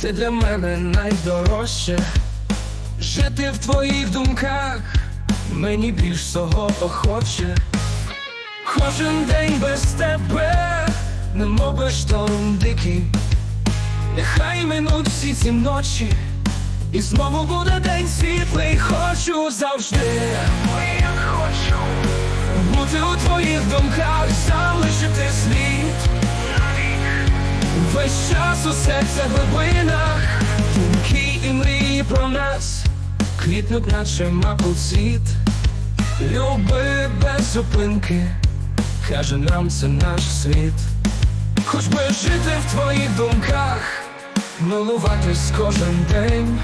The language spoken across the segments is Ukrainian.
ти для мене найдорожче. Жити в твоїх думках мені більш всього охоче. Кожен день без тебе, немов би шторм дикий. Нехай минуть всі ці ночі, і знову буде день світлий, хочу завжди. Я хочу бути у твоїх думках, залишити слід. Весь час у серця глибинах, думки і мрії про нас, квітнуть наче маку цвіт. Люби без зупинки, каже нам це наш світ. Хоч би жити в твоїх думках, милуватись кожен день.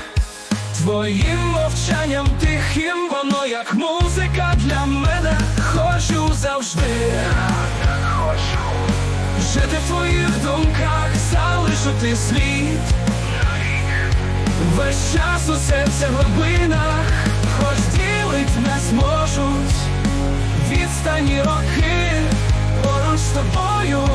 Твоїм мовчанням тихим, воно як музика для мене. Хочу завжди. Жити в твоїх думках, залишити слід. Весь час у серця глибинах, хоч ділить не зможуть відстані роки, поруч з тобою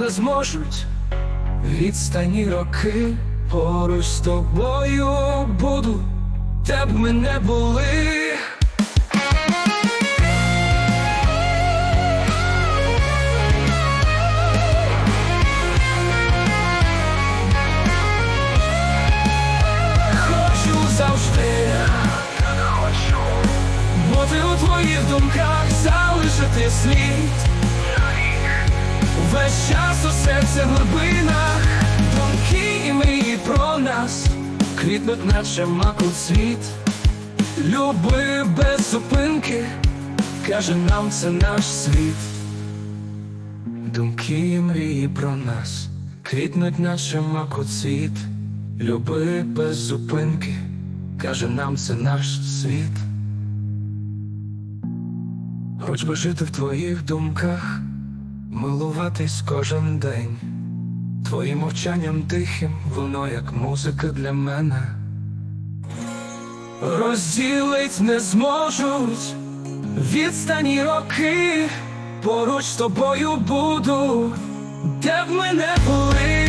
не зможуть відстані роки, поруч з тобою буду, де б ми не були. Бути у твоїх думках, залишити слід. Весь час у серця глибинах, думки і мрії про нас, квітнуть наче маку цвіт. Люби без зупинки, каже нам це наш світ. Думки і мрії про нас, квітнуть наче маку цвіт. Люби без зупинки, каже нам це наш світ. Хоч би жити в твоїх думках, милуватись кожен день, твоїм мовчанням тихим, воно як музика для мене. Розділить не зможуть відстані роки, поруч з тобою буду, де б ми не були.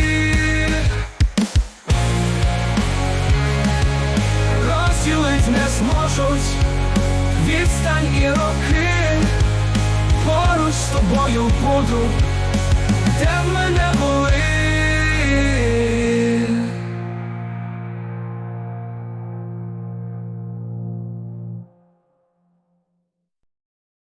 Розділить не зможуть відстань і роки, поруч з тобою буду, де мене не були.